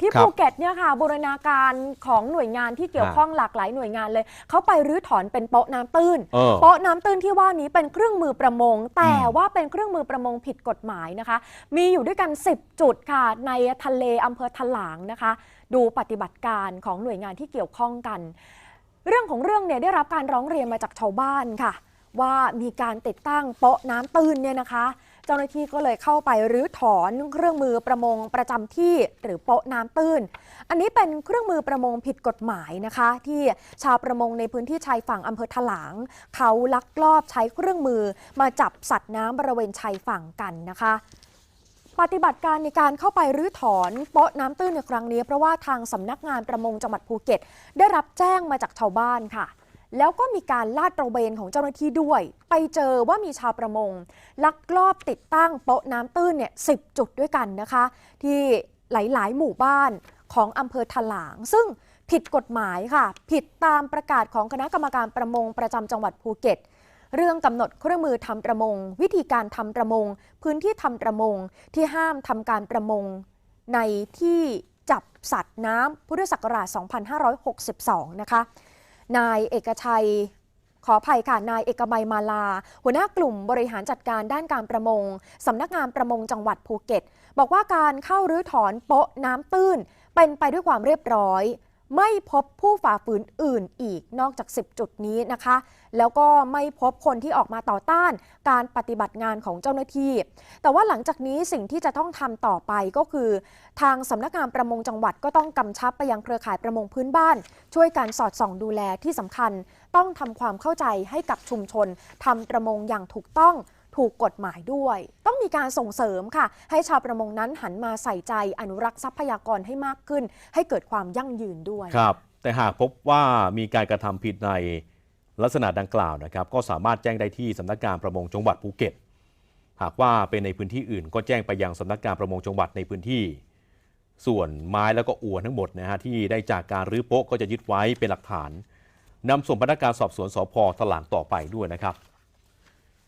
ที่ครับภูเก็ตเนี่ยค่ะบูรณาการของหน่วยงานที่เกี่ยวฮะข้องหลากหลายหน่วยงานเลย เขาไปรื้อถอนเป็นโป๊ะน้ำตื้นเออโป๊ะน้ำตื้นที่ว่านี้เป็นเครื่องมือประมง แต่อืมว่าเป็นเครื่องมือประมงผิดกฎหมายนะคะ มีอยู่ด้วยกัน 10 จุดค่ะ ในทะเลอำเภอถลางนะคะ ดูปฏิบัติการของหน่วยงานที่เกี่ยวข้องกัน เรื่องของเรื่องเนี่ยได้รับการร้องเรียนมาจากชาวบ้านค่ะ ว่ามีการติดตั้งโป๊ะน้ำตื้นเนี่ยนะคะ เจ้าหน้าที่ก็เลยเข้าไปรื้อถอนเครื่องมือประมงประจำที่หรือโป๊ะน้ำตื้น อันนี้เป็นเครื่องมือประมงผิดกฎหมายนะคะ ที่ชาวประมงในพื้นที่ชายฝั่งอำเภอถลาง เขาลักลอบใช้เครื่องมือมาจับสัตว์น้ำบริเวณชายฝั่งกันนะคะปฏิบัติการในการเข้าไปรื้อถอนโป๊ะน้ำตื้นในครั้งนี้ เพราะว่าทางสำนักงานประมงจังหวัดภูเก็ต ได้รับแจ้งมาจากชาวบ้านค่ะ แล้วก็มีการลาดตระเวนของเจ้าหน้าที่ด้วย ไปเจอว่ามีชาวประมง ลักลอบติดตั้งโป๊ะน้ำตื้นเนี่ยสิจุดด้วยกันนะคะ ที่หลายๆ หมู่บ้านของอำเภอถลาง ซึ่งผิดกฎหมายค่ะ ผิดตามประกาศของคณะกรรมการประมงประจำจังหวัดภูเก็ต เรื่องกำหนดเครื่องมือทำประมง วิธีการทำประมง พื้นที่ทำประมงที่ห้ามทำการประมง ในที่จับสัตว์น้ำพุทธศักราช 2562 นะคะ นายเอกชัยขออภัยค่ะ นายเอกมัยมาลา หัวหน้ากลุ่มบริหารจัดการด้านการประมง สำนักงานประมงจังหวัดภูเก็ต บอกว่าการเข้ารื้อถอนโป๊ะน้ำตื้น เป็นไปด้วยความเรียบร้อย ไม่พบผู้ฝ่าฝืนอื่นอีกนอกจาก 10 จุดนี้นะคะ แล้วก็ไม่พบคนที่ออกมาต่อต้านการปฏิบัติงานของเจ้าหน้าที่ แต่ว่าหลังจากนี้สิ่งที่จะต้องทำต่อไปก็คือ ทางสำนักงานประมงจังหวัดก็ต้องกำชับไปยังเครือข่ายประมงพื้นบ้าน ช่วยการสอดส่องดูแลที่สำคัญ ต้องทำความเข้าใจให้กับชุมชนทำประมงอย่างถูกต้อง ถูกกฎหมายด้วย ต้องมีการส่งเสริมค่ะ ให้ชาวประมงนั้นหันมาใส่ใจอนุรักษ์ทรัพยากรให้มากขึ้น ให้เกิดความยั่งยืนด้วยครับ แต่หากพบว่ามีการกระทำผิดในลักษณะดังกล่าวนะครับ ก็สามารถแจ้งได้ที่สำนักงานประมงจังหวัดภูเก็ต หากว่าเป็นในพื้นที่อื่น ก็แจ้งไปยังสำนักงานประมงจังหวัดในพื้นที่ ส่วนไม้แล้วก็อวนทั้งหมดนะฮะที่ได้จากการรื้อโป๊ะก็จะยึดไว้เป็นหลักฐานนำส่งพนักงานสอบสวนสพถลางต่อไปด้วยนะครับ